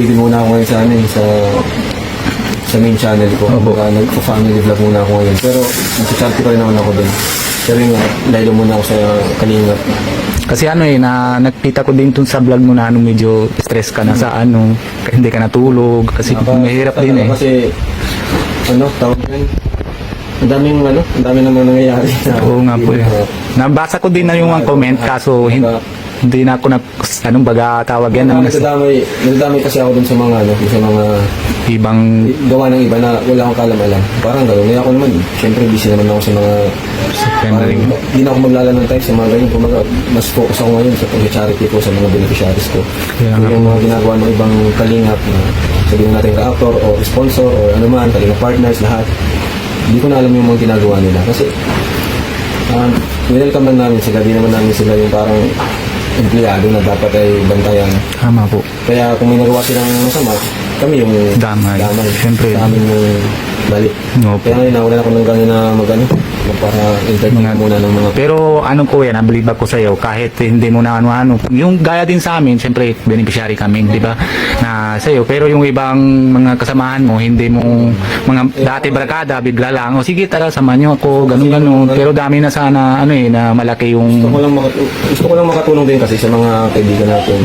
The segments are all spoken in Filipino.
nag-TV muna ako ngayon sa ano eh, sa sa main channel ko. Opo. Kumbaga, nagpo-family vlog muna ako ngayon. Pero nag-charity pa rin naman ako doon. Pero yun lalo muna ako sa Kalingap. Kasi ano eh, na, nakita ko din dun sa vlog mo na ano, medyo stress ka na sa ano, hindi ka natulog, kasi Naka- mahirap din eh. Kasi, ano, tawag yan. Ang daming, ano, ang dami naman nangyayari. Oo nga po eh. Nabasa ko din na yung mga comment, kaso hin- hindi na ako nag, anong baga tawag yan, Ano, ng nagdadamay, nagdadamay kasi ako dun sa mga, ano, sa mga ibang, gawa ng iba na wala akong kalam-alam. Parang gano'n. Kaya ako naman, syempre busy naman ako sa mga. Hindi na ako maglala ng time sa mga ganyan. Kumaga, mas focus ako ngayon sa pag-charity ko sa mga beneficiaries ko. Nga. yung mga ginagawa ng ibang kalingap na sabihin natin ka-actor o sponsor o ano man, kalingap partners, lahat. Hindi ko na alam yung mga ginagawa nila. Kasi, um, welcome lang namin sila. Di naman namin sila yung parang empleyado na dapat ay bantayan. Tama po. Kaya kung may nagawa silang masama, kami yung Damay. Siyempre. Sa amin yung balik. Opo. Kaya ngayon, wala na ako ng gano'n na mag-ano, para entertain Mga- muna ng mga Pero ano ko yan, nabilib ako sa iyo kahit hindi mo na ano-ano. Yung gaya din sa amin, siyempre beneficiary kami, di ba? Na sa iyo. Pero yung ibang mga kasamahan mo, hindi mo mga dati barkada, bigla lang, o sige tara, samahan niyo ako, ganun ganun. Pero dami na sana ano eh, na malaki Gusto yung ko lang makatu- gusto ko lang makatulong din kasi sa mga kaibigan natin.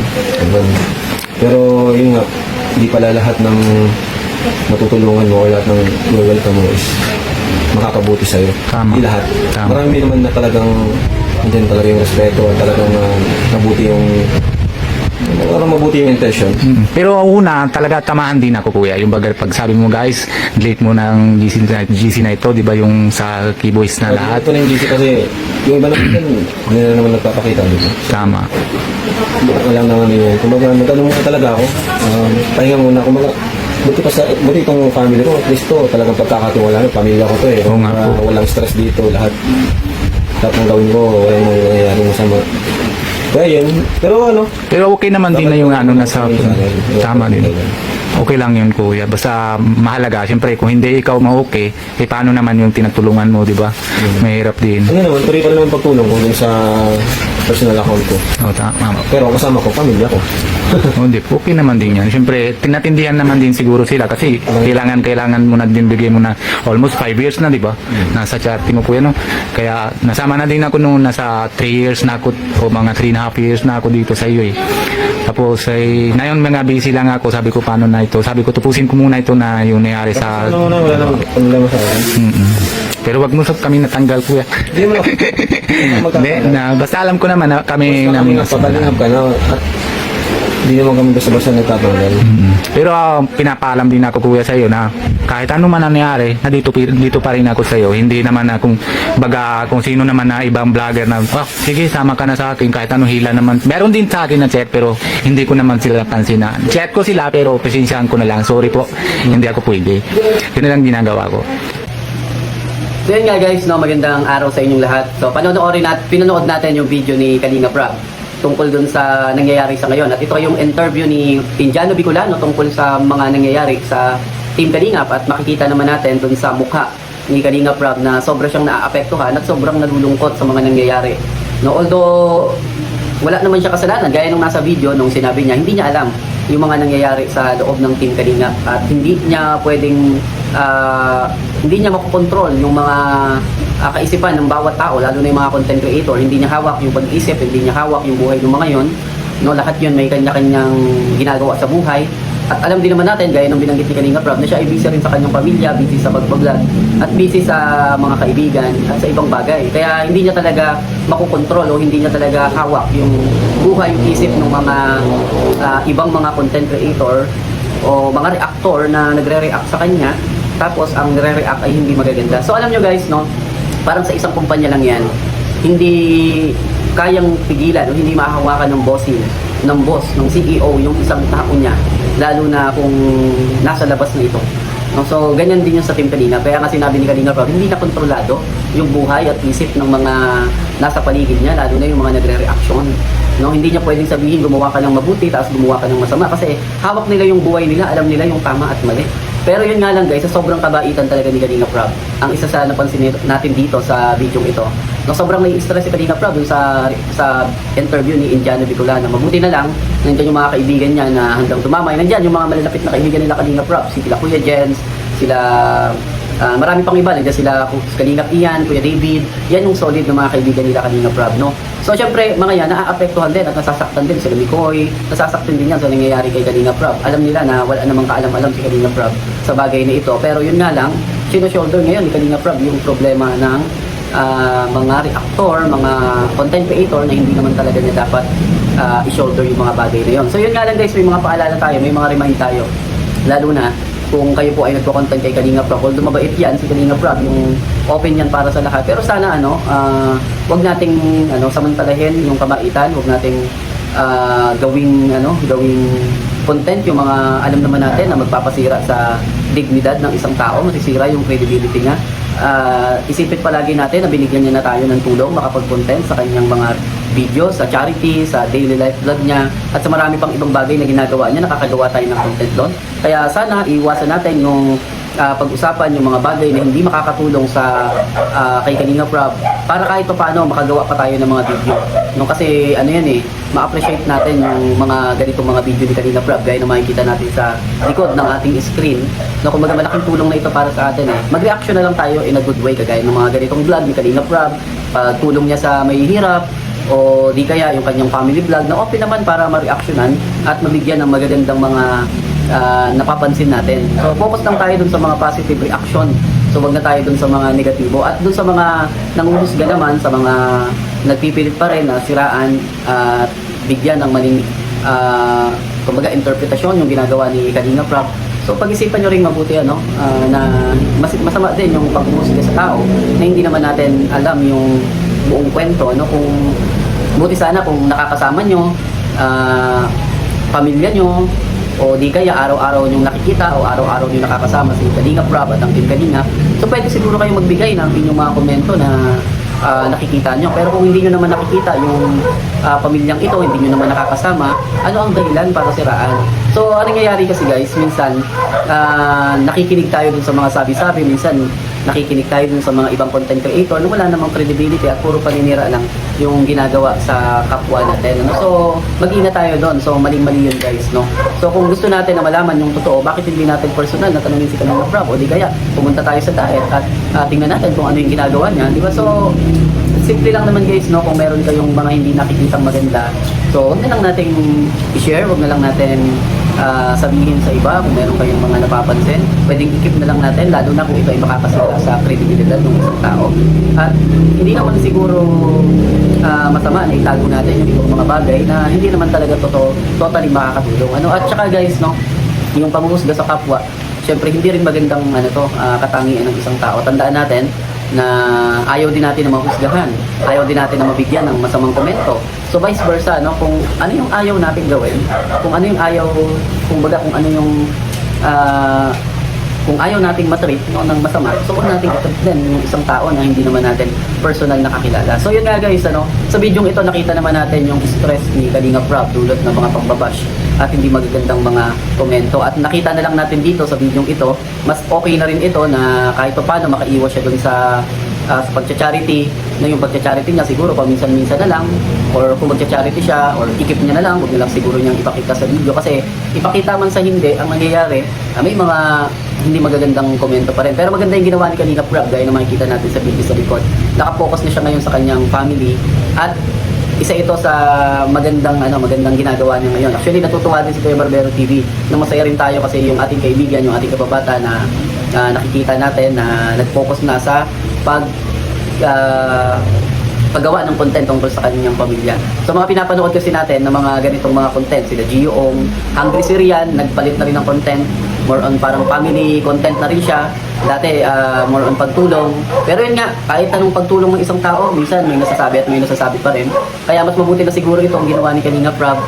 Pero yun nga, hindi pala lahat ng matutulungan mo o lahat ng welcome mo is makakabuti sa'yo. Tama. Hindi lahat. Tama. Marami naman na talagang andyan talaga yung respeto at talagang uh, mabuti yung parang mabuti yung intention. Mm. Pero una, talaga tamahan din ako kuya. Yung bagal pag sabi mo guys, late mo ng GC na, GC na ito, di ba yung sa keyboys na lahat. Ito na yung GC kasi yung iba naman din, hindi na naman nagpapakita dito. Tama. Wala naman yun. Kumbaga, nagtanong muna talaga ako. Um, pahinga muna. Kumbaga, buti pa sa, buti itong family ko. At least to, talagang pagkakatiwala ko. Pamilya ko to eh. Oo nga Kumbaga, po. walang stress dito. Lahat, lahat ng gawin ko, walang nangyayari masama. Kaya yun. Pero ano, Pero okay naman din na yung ano nasa tama din. Okay lang yun kuya. Basta mahalaga. Siyempre kung hindi ikaw ma-okay, eh paano naman yung tinatulungan mo, di ba? Mahirap din. ano naman, tuloy pa rin naman pagtulong kung dun sa personal account ko. O, tama. Pero kasama ko, pamilya ko. O, hindi. Okay naman din yan. Siyempre, tinatindihan naman din siguro sila kasi kailangan, kailangan mo na din bigay mo na almost 5 years na, di ba? Nasa charity mo kuya, no? Kaya nasama na din ako noon, nasa 3 years na ako o mga 3 and a half years na ako dito sa iyo eh. Tapos, ay, ngayon mga busy lang ako. Sabi ko, paano na ito? Sabi ko, tupusin ko muna ito na yung nangyari sa... Ano na, wala naman problema sa akin. Mm-mm. Pero wag mo sa kami natanggal, kuya. Hindi mo. Hindi, na, basta alam ko naman na kami... Kami na, nga, pabalingap ka na. At hindi naman kami basta-basta nagtatanggal. Mm. Pero ah, pinapaalam din ako kuya sa iyo na kahit ano man ang nangyari, na dito, dito pa rin ako sa iyo. Hindi naman na kung baga kung sino naman na ibang vlogger na oh, sige sama ka na sa akin kahit ano hila naman. Meron din sa akin na chat pero hindi ko naman sila pansin na. Chat ko sila pero pasensyahan ko na lang. Sorry po. Hindi ako pwede. Yun na lang ginagawa ko. So yun nga guys, no, magandang araw sa inyong lahat. So panonoodin nat pinanood natin yung video ni Kalinga Prab tungkol dun sa nangyayari sa ngayon. At ito yung interview ni Indiano Bicolano tungkol sa mga nangyayari sa Team Kalingap at makikita naman natin dun sa mukha ni Kalinga Prab na sobra siyang naaapektuhan at sobrang nalulungkot sa mga nangyayari. No, although wala naman siya kasalanan gaya nung nasa video nung sinabi niya hindi niya alam yung mga nangyayari sa loob ng Team Kalinga at hindi niya pwedeng ah, hindi niya makokontrol yung mga ah, kaisipan ng bawat tao lalo na yung mga content creator. Hindi niya hawak yung pag-isip hindi niya hawak yung buhay ng mga yon no lahat yun may kanya-kanyang ginagawa sa buhay. At alam din naman natin, gaya ng binanggit ni Kalinga Prab, na siya ay busy rin sa kanyang pamilya, busy sa pagbablog, at busy sa mga kaibigan at sa ibang bagay. Kaya hindi niya talaga makukontrol o hindi niya talaga hawak yung buhay, yung isip ng mga ah, ibang mga content creator o mga reactor na nagre-react sa kanya, tapos ang nagre-react ay hindi magaganda. So alam nyo guys, no, parang sa isang kumpanya lang yan, hindi kayang pigilan o hindi mahahawakan ng bossing ng boss, ng CEO, yung isang tao niya, lalo na kung nasa labas na ito. No, so, ganyan din yung sa Team Kalinga. Kaya nga sinabi ni Kalinga Prof, hindi na kontrolado yung buhay at isip ng mga nasa paligid niya, lalo na yung mga nagre-reaction. No, hindi niya pwedeng sabihin gumawa ka ng mabuti tapos gumawa ka ng masama kasi hawak nila yung buhay nila, alam nila yung tama at mali. Pero yun nga lang guys, sa sobrang kabaitan talaga ni Kalinga Prab. Ang isa sa napansin natin dito sa video ito, no, sobrang nai-stress si Kalinga Prab sa, sa interview ni Indiano Bicolano. Mabuti na lang, nandiyan yung mga kaibigan niya na hanggang tumamay. Nandiyan yung mga malalapit na kaibigan nila Kalinga Prab. Si Kila Kuya Jens, sila Ah, marami pang iba, nandiyan sila Kalinga Ian, Kuya David, yan yung solid na mga kaibigan nila Kalinga Prab, no? So, syempre, mga yan, naaapektuhan din at nasasaktan din sila Mikoy, nasasaktan din yan sa nangyayari kay Kalinga Prab. Alam nila na wala namang kaalam-alam si Kalinga Prab sa bagay na ito, pero yun nga lang, sino-shoulder ngayon ni Kalinga Prab yung problema ng ah, mga reactor, mga content creator na hindi naman talaga niya dapat ah, i-shoulder yung mga bagay na yun. So, yun nga lang guys, may mga paalala tayo, may mga remind tayo, lalo na kung kayo po ay nagko-content kay Kalinga Prab, although mabait yan si Kalinga Prab, yung open yan para sa lahat. Pero sana ano, ah, wag nating ano samantalahin yung kabaitan, wag nating ah, gawing ano, gawing content yung mga alam naman natin na magpapasira sa dignidad ng isang tao, masisira yung credibility niya. Ah, isipin palagi natin na binigyan niya na tayo ng tulong makapag-content sa kanyang mga video, sa charity, sa daily life vlog niya, at sa marami pang ibang bagay na ginagawa niya, nakakagawa tayo ng content doon. Kaya sana iwasan natin yung ah, pag-usapan yung mga bagay na hindi makakatulong sa ah, kay Kalinga Prab para kahit pa paano makagawa pa tayo ng mga video. No, kasi ano yan eh, ma-appreciate natin yung mga ganitong mga video ni Kalinga Prab gaya na makikita natin sa likod ng ating screen. No, kumbaga malaking tulong na ito para sa atin eh. Mag-reaction na lang tayo in a good way kagaya ng mga ganitong vlog ni Kalinga Prab, pagtulong niya sa may hirap, o di kaya yung kanyang family vlog na open naman para ma-reactionan at mabigyan ng magagandang mga ah, napapansin natin. So focus lang tayo dun sa mga positive reaction. So wag na tayo dun sa mga negatibo at dun sa mga nanguhusga naman sa mga nagpipilit pa rin na siraan at bigyan ng maling ah, kumbaga interpretasyon yung ginagawa ni Kalinga Prab. So pag-isipan nyo rin mabuti ano, ah, na mas, masama din yung paghuhusga sa tao na hindi naman natin alam yung buong kwento ano kung buti sana kung nakakasama nyo ah, pamilya nyo o di kaya araw-araw nyo nakikita o araw-araw nyo nakakasama si Kalinga Prab at ang Team Kalinga so pwede siguro kayo magbigay ng inyong mga komento na ah, nakikita nyo. Pero kung hindi nyo naman nakikita yung ah, pamilyang ito hindi nyo naman nakakasama ano ang dahilan para siraan? So ano nangyayari kasi guys? Minsan ah, nakikinig tayo dun sa mga sabi-sabi. Minsan nakikinig tayo dun sa mga ibang content creator na wala namang credibility at puro paninira lang yung ginagawa sa kapwa natin. Ano? So, mag-ina tayo doon. So, maling-mali yun guys, no? So, kung gusto natin na malaman yung totoo, bakit hindi natin personal na tanongin si Kanina Prab? O di kaya, pumunta tayo sa diet at ah, tingnan natin kung ano yung ginagawa niya. Di ba? So, simple lang naman guys, no? Kung meron kayong mga hindi nakikitang maganda, so, huwag na lang nating i-share, huwag na lang natin ah, sabihin sa iba kung meron kayong mga napapansin. Pwedeng ikip na lang natin, lalo na kung ito ay makakasira sa credibility ng isang tao. At hindi naman siguro ah, masama na itago natin yung ibang mga bagay na hindi naman talaga totoo, totally makakatulong. Ano? At saka guys, no, yung panghuhusga sa kapwa, syempre hindi rin magandang ano to, ah, katangian ng isang tao. Tandaan natin na ayaw din natin na mahusgahan. Ayaw din natin na mabigyan ng masamang komento. So vice versa, no? Kung ano yung ayaw natin gawin, kung ano yung ayaw, kung baga kung ano yung ah, kung ayaw nating matreat no, ng masama, so huwag nating i-treat din yung isang tao na hindi naman natin personal nakakilala. So yun nga guys, ano, sa video ito nakita naman natin yung stress ni Kalinga Prab dulot ng mga pambabash at hindi magagandang mga komento. At nakita na lang natin dito sa video ito, mas okay na rin ito na kahit pa paano makaiwas siya dun sa ah, sa pagcha-charity, na yung pagcha-charity niya siguro paminsan-minsan na lang or kung magcha-charity siya or ikip niya na lang, huwag na lang siguro niyang ipakita sa video kasi ipakita man sa hindi, ang nangyayari, ah, may mga hindi magagandang komento pa rin. Pero maganda yung ginawa ni Kalinga Prab gaya na makikita natin sa video sa likod. Nakapokus na siya ngayon sa kanyang family at isa ito sa magandang ano magandang ginagawa niya ngayon. Actually natutuwa din si Kuya Barbero TV na masaya rin tayo kasi yung ating kaibigan, yung ating kababata na ah, nakikita natin na nag-focus na sa pag ah, paggawa ng content tungkol sa kanyang pamilya. So mga pinapanood kasi natin ng mga ganitong mga content, sila Gio Ong, Hungry Syrian, nagpalit na rin ng content, more on parang family content na rin siya. Dati ah, more on pagtulong. Pero yun nga, kahit anong pagtulong ng isang tao, minsan may nasasabi at may nasasabi pa rin. Kaya mas mabuti na siguro itong ginawa ni Kalinga Prab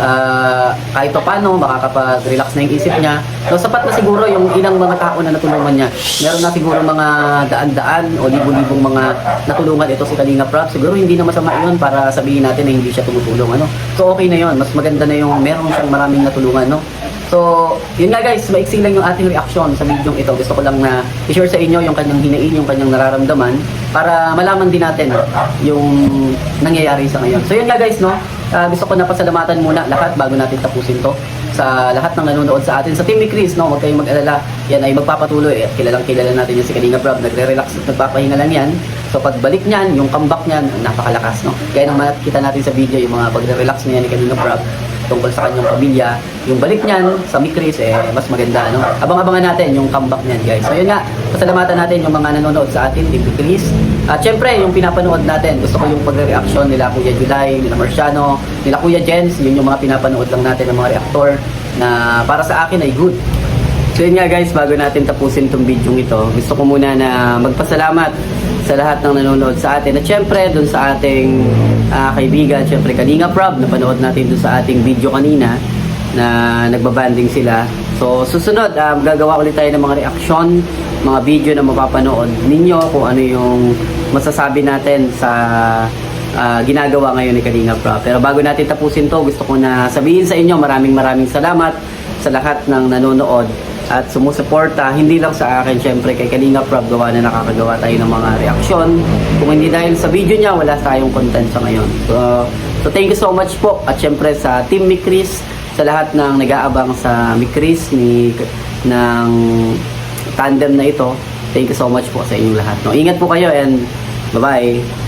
ah, kahit pa paano, makakapag-relax na yung isip niya. So, sapat na siguro yung ilang mga tao na natulungan niya. Meron na siguro mga daan-daan o libo-libong mga natulungan ito si Kalinga Prab. Siguro hindi na masama yun para sabihin natin na hindi siya tumutulong. Ano? So, okay na yun. Mas maganda na yung meron siyang maraming natulungan. No? So, yun nga guys, maiksi lang yung ating reaction sa video ito. Gusto ko lang na i-share sa inyo yung kanyang hinain, yung kanyang nararamdaman para malaman din natin yung nangyayari sa ngayon. So, yun nga guys, no? Ah, gusto ko na pasalamatan muna lahat bago natin tapusin to sa lahat ng nanonood sa atin. Sa Team ni Chris, no, huwag kayong mag-alala. Yan ay magpapatuloy. At kilalang kilala natin yung si Kalinga Brab. Nagre-relax at nagpapahinga lang yan. So pagbalik niyan, yung comeback niyan, napakalakas, no? Kaya nang makita natin sa video yung mga pagre-relax niya ni Kalinga Brab tungkol sa kanyang pamilya. Yung balik niyan sa Mikris, eh, mas maganda, no? Abang-abangan natin yung comeback niyan, guys. So yun nga, pasalamatan natin yung mga nanonood sa atin, Team Mikris. At syempre, yung pinapanood natin, gusto ko yung pagre-reaction nila Kuya July, nila Marciano, nila Kuya Jens, yun yung mga pinapanood lang natin ng mga reactor na para sa akin ay good. So yun nga guys, bago natin tapusin tong video ito, gusto ko muna na magpasalamat sa lahat ng nanonood sa atin. At syempre, dun sa ating ah, kaibigan, syempre Kalinga Prob, napanood natin dun sa ating video kanina na nagbabanding sila. So susunod, ah, gagawa ulit tayo ng mga reaksyon, mga video na mapapanood ninyo kung ano yung masasabi natin sa ah, ginagawa ngayon ni Kalinga Prob. Pero bago natin tapusin to, gusto ko na sabihin sa inyo maraming maraming salamat sa lahat ng nanonood at sumusuporta, hindi lang sa akin, syempre kay Kalinga Prab, gawa na nakakagawa tayo ng mga reaksyon. Kung hindi dahil sa video niya, wala tayong content sa ngayon. So, so thank you so much po. At syempre sa Team Mikris, sa lahat ng nag-aabang sa Mikris ni, ng tandem na ito, thank you so much po sa inyong lahat. No? Ingat po kayo and bye-bye.